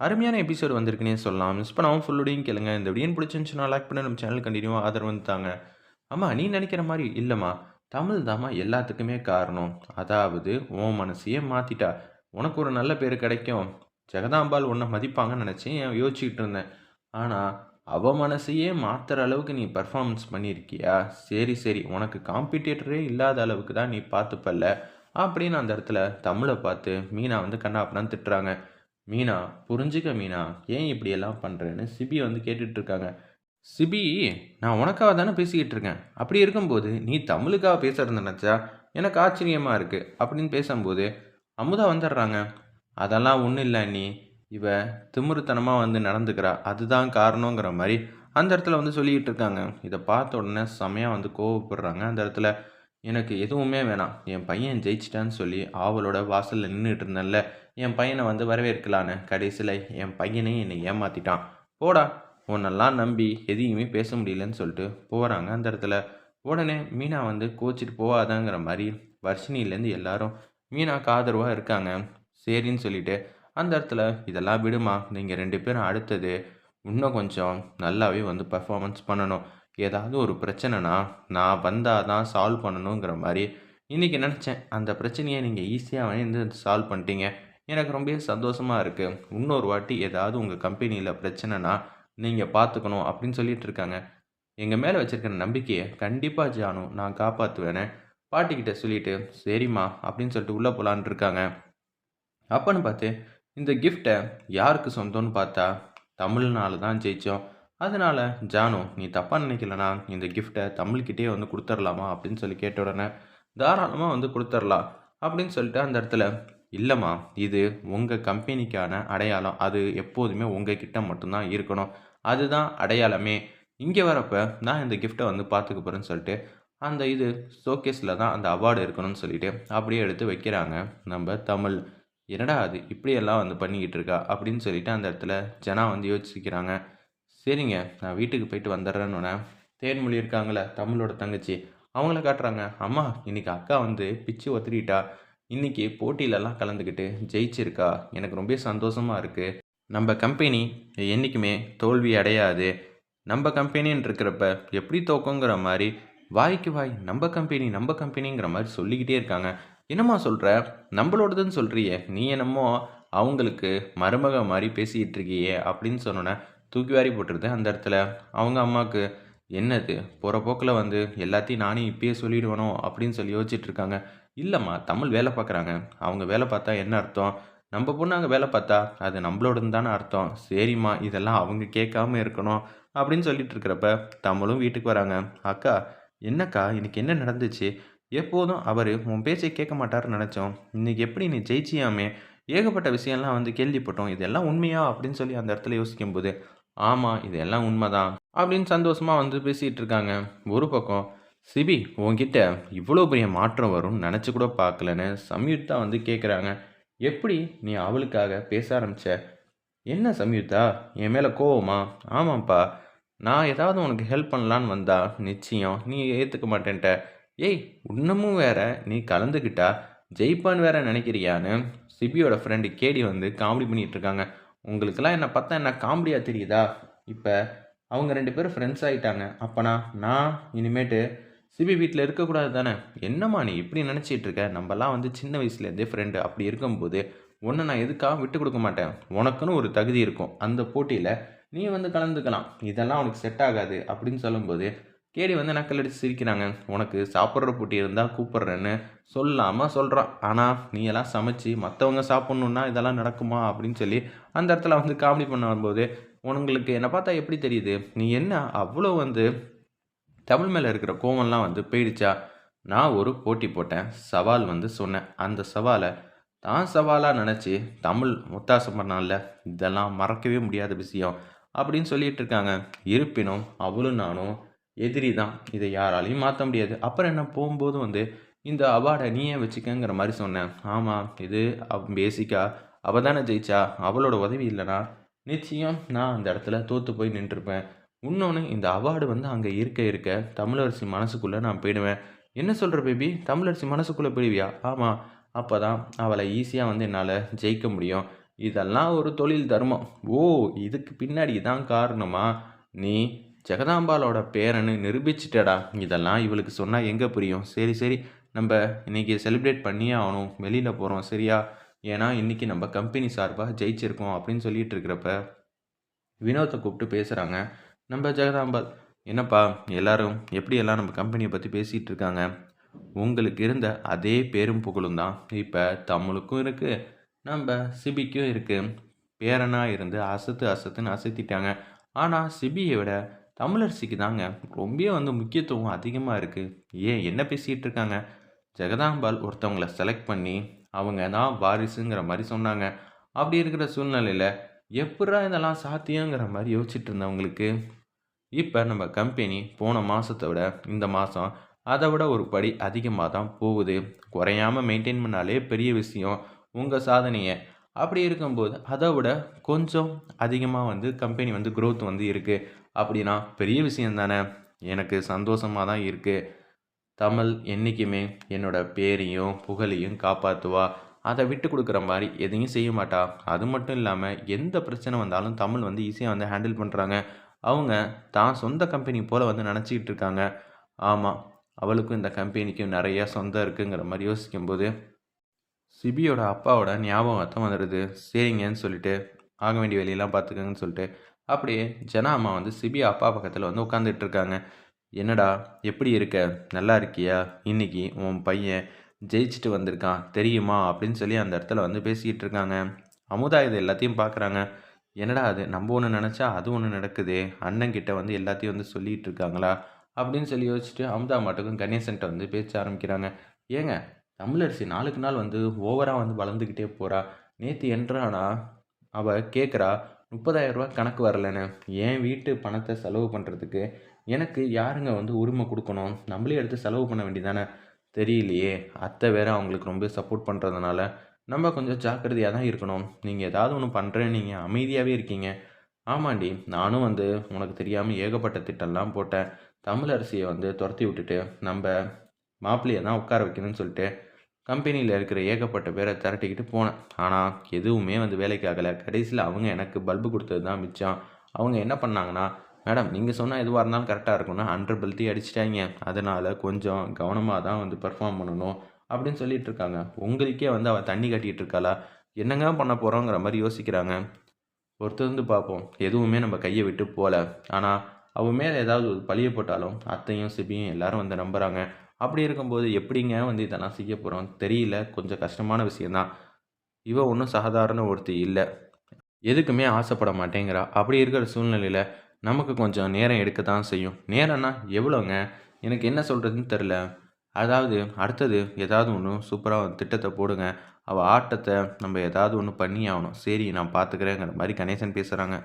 அருமையான எபிசோடு வந்திருக்குன்னே சொல்லலாம். மிஸ் பண்ணாமல் ஃபுல்லோடையும் கேளுங்க. இந்த வீடியோ பிடிச்சிருந்துச்சுன்னா லைக் பண்ணி நம்ம சேனல் கண்டினியூவாக ஆதரவு வந்துட்டாங்க அம்மா நீ நினைக்கிற மாதிரி இல்லைம்மா. தமிழ் தாம்மா எல்லாத்துக்குமே காரணம். அதாவது உன் மனசையே மாற்றிட்டா உனக்கு ஒரு நல்ல பேர் கிடைக்கும். ஜெகதாம்பாள் உன்னை மதிப்பாங்கன்னு நினச்சி யோசிச்சுக்கிட்டு இருந்தேன். ஆனால் அவ மனசையே மாற்றுற அளவுக்கு நீ பர்ஃபார்மன்ஸ் பண்ணியிருக்கியா? சரி சரி. உனக்கு காம்படிட்டரே இல்லாத அளவுக்கு தான் நீ பார்த்துப்பல்ல. அப்படின்னு அந்த இடத்துல தமிழை பார்த்து மீனா வந்து கண்ணாப்பண்ணான்னு திட்டுறாங்க. மீனா புரிஞ்சுக்க மீனா ஏன் இப்படியெல்லாம் பண்ணுறேன்னு சிபி வந்து கேட்டுட்டு இருக்காங்க சிபி நான் உனக்காக தானே பேசிக்கிட்டு இருக்கேன். அப்படி இருக்கும்போது நீ தமிழுக்காக பேசுறது நினச்சா எனக்கு ஆச்சரியமாக இருக்குது அப்படின்னு பேசும்போது அமுதா வந்துடுறாங்க. அதெல்லாம் ஒன்றும் இல்லை நீ இவ திமிருத்தனமாக வந்து நடந்துக்கிறா. அதுதான் காரணங்கிற மாதிரி அந்த இடத்துல வந்து சொல்லிக்கிட்டு இருக்காங்க. இதை பார்த்த உடனே செமையாக வந்து கோவப்படுறாங்க. அந்த இடத்துல எனக்கு எதுவுமே வேணாம். என் பையன் ஜெயிச்சிட்டான்னு சொல்லி ஆவலோட வாசலில் நின்றுட்டு இருந்தேன்ல. என் பையனை வந்து வரவேற்கலான்னு கடைசியில் என் பையனே என்னை ஏமாற்றிட்டான் போடா உன்னெல்லாம் நம்பி எதையுமே பேச முடியலன்னு சொல்லிட்டு போகிறாங்க அந்த இடத்துல. உடனே மீனா வந்து கோச்சிட்டு போகாதாங்கிற மாதிரி வர்ஷினிலேருந்து எல்லாரும் மீனாக்கு ஆதரவாக இருக்காங்க. சரின்னு சொல்லிட்டு அந்த இடத்துல இதெல்லாம் விடுமா நீங்கள் ரெண்டு பேரும் அடுத்தது இன்னும் கொஞ்சம் நல்லாவே வந்து பர்ஃபாமன்ஸ் பண்ணணும். ஏதாவது ஒரு பிரச்சனைனா நான் வந்தால் தான் சால்வ் பண்ணணுங்கிற மாதிரி. இன்றைக்கி நினச்சேன் அந்த பிரச்சனையை நீங்கள் ஈஸியாக வந்து சால்வ் பண்ணிட்டீங்க. எனக்கு ரொம்ப சந்தோஷமாக இருக்குது இன்னொரு வாட்டி ஏதாவது உங்கள் கம்பெனியில் பிரச்சனைனா நீங்கள் பார்த்துக்கணும் அப்படின்னு சொல்லிட்டு இருக்காங்க. எங்கள் மேலே வச்சுருக்கிற நம்பிக்கையை கண்டிப்பாக ஜானு நான் காப்பாற்றுவேனே பாட்டிக்கிட்ட சொல்லிட்டு சரிம்மா அப்படின்னு சொல்லிட்டு உள்ளே போகலான் இருக்காங்க. அப்போன்னு பார்த்து இந்த கிஃப்ட்டை யாருக்கு சொந்தம்னு பார்த்தா தமிழ்னால தான் ஜெயித்தோம் அதனால் ஜானு நீ தப்பாக நினைக்கலனா இந்த கிஃப்ட்டை தமிழ்கிட்டே வந்து கொடுத்துர்லாமா? அப்படின்னு சொல்லி கேட்ட உடனே தாராளமாக வந்து கொடுத்துர்லாம் அப்படின்னு சொல்லிட்டு அந்த இடத்துல இல்லைம்மா இது உங்கள் கம்பெனிக்கான அடையாளம். அது எப்போதுமே உங்கள் கிட்ட மட்டும்தான் இருக்கணும். அதுதான் அடையாளமே. இங்கே வரப்போ நான் இந்த கிஃப்ட்டை வந்து பார்த்துக்க போகிறேன்னு சொல்லிட்டு அந்த இது ஷோகேஸில் தான் அந்த அவார்டு இருக்கணும்னு சொல்லிட்டு அப்படியே எடுத்து வைக்கிறாங்க. நம்ம தமிழ். என்னடா அது? இப்படியெல்லாம் வந்து பண்ணிக்கிட்டு இருக்கா? அப்படின்னு சொல்லிட்டு அந்த இடத்துல ஜனா வந்து யோசிக்கிறாங்க. சரிங்க நான் வீட்டுக்கு போயிட்டு வந்துடுறேன்னு தேன்மொழி இருக்காங்களே தமிழோட தங்கச்சி அவங்கள காட்டுறாங்க. அம்மா இன்றைக்கி அக்கா வந்து பிச்சு ஒத்துக்கிட்டா இன்றைக்கி போட்டியிலலாம் கலந்துக்கிட்டு ஜெயிச்சிருக்கா? எனக்கு ரொம்ப சந்தோஷமாக இருக்குது நம்ம கம்பெனி என்றைக்குமே தோல்வி அடையாது. நம்ம கம்பெனின்னு இருக்கிறப்ப எப்படி தோக்குங்கிற மாதிரி வாய்க்கு வாய் நம்ம கம்பெனி நம்ம கம்பெனிங்கிற மாதிரி சொல்லிக்கிட்டே இருக்காங்க. என்னம்மா சொல்கிற நம்மளோடதுன்னு சொல்கிறியே நீ என்னமோ அவங்களுக்கு மருமக மாதிரி பேசிக்கிட்டு இருக்கியே அப்படின்னு சொன்னோன்னே தூக்கி வாரி போட்டுருது அந்த இடத்துல. அவங்க அம்மாவுக்கு என்னது? போகிற போக்கில் வந்து எல்லாத்தையும் நானே இப்பயே சொல்லிடுவேனோ அப்படின்னு சொல்லி யோசிச்சுட்டு இருக்காங்க இல்லைம்மா தமிழ் வேலை பார்க்குறாங்க அவங்க வேலை பார்த்தா என்ன அர்த்தம்? நம்ம பொண்ணு அங்கே வேலை பார்த்தா அது நம்மளோடனு தானே அர்த்தம். சரிம்மா இதெல்லாம் அவங்க கேட்காம இருக்கணும் அப்படின்னு சொல்லிட்டு இருக்கிறப்ப தமிழும் வீட்டுக்கு வராங்க. அக்கா என்னக்கா இன்னைக்கு என்ன நடந்துச்சு? எப்போதும் அவர் உன் பேச்சை கேட்க மாட்டாருன்னு நினச்சோம். இன்றைக்கி எப்படி நீ ஜெயிச்சியாமே? ஏகப்பட்ட விஷயம்லாம் வந்து கேள்விப்பட்டோம். இதெல்லாம் உண்மையா? அப்படின்னு சொல்லி அந்த இடத்துல யோசிக்கும்போது ஆமாம் இதெல்லாம் உண்மைதான் அப்படின்னு சந்தோஷமாக வந்து பேசிகிட்டு இருக்காங்க. ஒரு பக்கம் சிபி உங்ககிட்ட இவ்வளோ பெரிய மாற்றம் வரும்னு நினச்சி கூட பார்க்கலன்னு சம்யுக்தா வந்து கேட்குறாங்க எப்படி நீ அவளுக்காக பேச ஆரம்பிச்ச? என்ன சம்யுக்தா? என் மேலே கோவமா? ஆமாம்ப்பா நான் ஏதாவது உனக்கு ஹெல்ப் பண்ணலான்னு வந்தா நிச்சயம் நீ ஏற்றுக்க மாட்டேன்ட்ட. ஏய் இன்னமும் வேற நீ கலந்துக்கிட்டா? ஜெயிப்பான் வேற நினைக்கிறியான்னு சிபியோட ஃப்ரெண்டு கேடி வந்து காமெடி பண்ணிகிட்டு இருக்காங்க. உங்களுக்கெல்லாம் என்னை பார்த்தா என்ன காமெடியாக தெரியுதா? இப்போ அவங்க ரெண்டு பேரும் ஃப்ரெண்ட்ஸ் ஆகிட்டாங்க அப்போனா நான் இனிமேட்டு சிபி வீட்டில் இருக்கக்கூடாது தானே? என்னம்மா நீ இப்படி நினச்சிட்டு இருக்க? நம்மலாம் வந்து சின்ன வயசுலேருந்தே ஃப்ரெண்டு அப்படி இருக்கும்போது உன்னை நான் எதுக்காக விட்டு கொடுக்க மாட்டேன்? உனக்குன்னு ஒரு தகுதி இருக்கும். அந்த போட்டியில் நீ வந்து கலந்துக்கலாம். இதெல்லாம் உனக்கு செட் ஆகாது அப்படின்னு சொல்லும்போது கேடி வந்து நக்கல் அடித்து சிரிக்கிறாங்க? உனக்கு சாப்பிட்ற போட்டி இருந்தால் கூப்பிட்றேன்னு சொல்லாமல் சொல்கிறான் ஆனால் நீ எல்லாம் சமைச்சு மற்றவங்க சாப்பிட்ணுன்னா இதெல்லாம் நடக்குமா? அப்படின்னு சொல்லி அந்த இடத்துல வந்து காமெடி பண்ண வரும்போது உங்களுக்கு என்னை பார்த்தா எப்படி தெரியுது? நீ என்ன அவ்வளோ வந்து தமிழ் மேலே இருக்கிற கோவம்லாம் வந்து போயிடுச்சா? நான் ஒரு போட்டி போட்டேன். சவால் வந்து சொன்னேன். அந்த சவாலை தான் சவாலாக நினச்சி தமிழ் முத்தாசம் பண்ணால இதெல்லாம் மறக்கவே முடியாத விஷயம் அப்படின்னு சொல்லிட்டு இருக்காங்க. இருப்பினும் அவளும் நானும் எதிரி தான். இதை யாராலையும் மாற்ற முடியாது. அப்புறம் என்ன? போகும்போது வந்து இந்த அவார்டை நீயே வச்சுக்கங்கிற மாதிரி சொன்னேன். ஆமாம் இது பேசிக்காக அவள் தானே ஜெயிச்சா? அவளோட உதவி இல்லைனா? நிச்சயம் நான் அந்த இடத்துல தோற்று போய் நின்றுருப்பேன். இன்னொன்று இந்த அவார்டு வந்து அங்கே இருக்க இருக்க தமிழரசி மனசுக்குள்ளே நான் போயிடுவேன். என்ன சொல்கிற பேபி தமிழரசி மனசுக்குள்ளே போயிடுவியா? ஆமாம் அப்போ தான் அவளை ஈஸியாக வந்து என்னால் ஜெயிக்க முடியும். இதெல்லாம் ஒரு தொழில் தர்மம். ஓ இதுக்கு பின்னாடி இதான் காரணமாக நீ ஜெகதாம்பாலோட பேரன்னு நிரூபிச்சிட்டடா. இதெல்லாம் இவளுக்கு சொன்னால் எங்கே புரியும்? சரி சரி. நம்ம இன்றைக்கி செலிப்ரேட் பண்ணியே ஆகணும். வெளியில் போகிறோம் சரியா? ஏன்னா இன்றைக்கி நம்ம கம்பெனி சார்பாக ஜெயிச்சிருக்கோம் அப்படின்னு சொல்லிட்டு இருக்கிறப்ப வினோத்தை கூப்பிட்டு பேசுகிறாங்க நம்ம ஜெகதாம்பால் என்னப்பா எல்லாரும் எப்படி எல்லாம் நம்ம கம்பெனியை பற்றி பேசிகிட்டு இருக்காங்க? உங்களுக்கு இருந்த அதே பேரும் புகழும் தான். இப்போ தமிழுக்கும் இருக்குது நம்ம சிபிக்கும் இருக்குது பேரனாக இருந்து அசத்து அசத்துன்னு அசத்திட்டாங்க. ஆனால் சிபியை விட தமிழரசிக்கு தாங்க ரொம்ப வந்து முக்கியத்துவம் அதிகமாக இருக்குது ஏன்? என்ன பேசிகிட்டு இருக்காங்க? ஜெகதாம்பால் ஒருத்தவங்களை செலக்ட் பண்ணி அவங்க தான் வாரிசுங்கிற மாதிரி சொன்னாங்க. அப்படி இருக்கிற சூழ்நிலையில் எப்படா இதெல்லாம் சாத்தியங்கிற மாதிரி யோசிச்சுட்டு இருந்தவங்களுக்கு இப்போ நம்ம கம்பெனி போன மாதத்தை விட இந்த மாதம் அதை விட ஒரு படி அதிகமாக தான் போகுது. குறையாமல் மெயின்டைன் பண்ணாலே பெரிய விஷயம். உங்கள் சாதனையை அப்படி இருக்கும்போது அதை விட கொஞ்சம் அதிகமாக வந்து கம்பெனி வந்து க்ரோத் வந்து இருக்குது அப்படின்னா பெரிய விஷயம் தானே. எனக்கு சந்தோஷமாக தான் இருக்குது தமிழ் என்றைக்குமே என்னோட பேரையும் புகழையும் காப்பாற்றுவா அதை விட்டு கொடுக்குற மாதிரி எதையும் செய்ய மாட்டா. அது மட்டும் இல்லாமல் எந்த பிரச்சனை வந்தாலும் தமிழ் வந்து ஈஸியாக வந்து ஹேண்டில் பண்ணுறாங்க அவங்க தான் சொந்த கம்பெனி போல் வந்து நினச்சிக்கிட்டு இருக்காங்க. ஆமாம் அவளுக்கும் இந்த கம்பெனிக்கும் நிறையா சொந்தம் இருக்குங்கிற மாதிரி யோசிக்கும்போது சிபியோட அப்பாவோட ஞாபகம் வந்துடுது. சரிங்கன்னு சொல்லிட்டு ஆக வேண்டிய வேலையெல்லாம் பார்த்துக்கங்கன்னு சொல்லிட்டு அப்படியே ஜனா அம்மா வந்து சிபி அப்பா பக்கத்தில் வந்து உட்காந்துட்டு இருக்காங்க என்னடா எப்படி இருக்க? நல்லா இருக்கியா? இன்னைக்கு உன் பையன் ஜெயிச்சுட்டு வந்திருக்கான். தெரியுமா? அப்படின்னு சொல்லி அந்த இடத்துல வந்து பேசிக்கிட்டு இருக்காங்க அமுதா இது எல்லாத்தையும் பார்க்குறாங்க என்னடா அது? நம்ம ஒன்று நினச்சா அது ஒன்று நடக்குது. அண்ணங்கிட்ட வந்து எல்லாத்தையும் வந்து சொல்லிகிட்டு இருக்காங்களா அப்படின்னு சொல்லி யோசிச்சுட்டு அமுதா மாட்டுக்கும் கணேசன்ட்ட வந்து பேச ஆரம்பிக்கிறாங்க. ஏங்க தமிழரசி நாளுக்கு நாள் வந்து ஓவராக வந்து வளர்ந்துக்கிட்டே போகிறா நேற்று என்றானா? அவள் கேட்குறா முப்பதாயிரரூபா கணக்கு வரலன்னு என் வீட்டு பணத்தை செலவு பண்ணுறதுக்கு எனக்கு யாருங்க வந்து உரிமை கொடுக்கணும்? நம்மளே எடுத்து செலவு பண்ண வேண்டியதானே? தெரியலையே. அத்தை வேற அவங்களுக்கு ரொம்ப சப்போர்ட் பண்ணுறதுனால நம்ம கொஞ்சம் ஜாக்கிரதையாக தான் இருக்கணும். நீங்கள் ஏதாவது ஒன்று பண்ணுறேன்னு நீங்கள் அமைதியாகவே இருக்கீங்க. ஆமாண்டி நானும் வந்து உனக்கு தெரியாமல் ஏகப்பட்ட திட்டம்லாம் போட்டேன். தமிழரசியை வந்து துரத்தி விட்டுட்டு நம்ம மாப்பிள்ளையை தான் உட்கார வைக்கணும்னு சொல்லிட்டு கம்பெனியில் இருக்கிற ஏகப்பட்ட பேரை திரட்டிக்கிட்டு போனேன். ஆனால் எதுவுமே வந்து வேலைக்கு ஆகலை. கடைசியில் அவங்க எனக்கு பல்பு கொடுத்தது தான் மிச்சம். அவங்க என்ன பண்ணாங்கன்னா மேடம் நீங்கள் சொன்னால் எதுவாக இருந்தாலும் கரெக்டாக இருக்கும்னா ஹண்ட்ரட் பல்த்தி அடிச்சிட்டாங்க. அதனால் கொஞ்சம் கவனமாக தான் வந்து பெர்ஃபார்ம் பண்ணணும் அப்படின்னு சொல்லிட்டு இருக்காங்க. உங்களுக்கே வந்து அவள் தண்ணி கட்டிகிட்டு இருக்காளா? என்னங்க பண்ண போகிறோங்கிற மாதிரி யோசிக்கிறாங்க. ஒருத்தர் பார்ப்போம். எதுவுமே நம்ம கையை விட்டு போகல. ஆனால் அவன் மேலே ஏதாவது ஒரு பழிய போட்டாலும் அத்தையும் சிபியும் எல்லாரும் வந்து நம்புகிறாங்க அப்படி இருக்கும்போது எப்படிங்க வந்து இதெல்லாம் செய்ய போகிறோம் தெரியல. கொஞ்சம் கஷ்டமான விஷயந்தான் இவ ஒன்றும் சாதாரண ஒருத்தி இல்லை. எதுக்குமே ஆசைப்பட மாட்டேங்கிறா. அப்படி இருக்கிற சூழ்நிலையில் நமக்கு கொஞ்சம் நேரம் எடுக்க தான் செய்யும். நேரம்னா எவ்வளோங்க எனக்கு என்ன சொல்கிறதுன்னு தெரில அதாவது அடுத்தது ஏதாவது ஒன்று சூப்பராக திட்டத்தை போடுங்க. அவள் ஆட்டத்தை நம்ம ஏதாவது ஒன்று பண்ணி ஆகணும். சரி நான் பார்த்துக்கிறேங்கிற மாதிரி கணேசன் பேசுகிறாங்க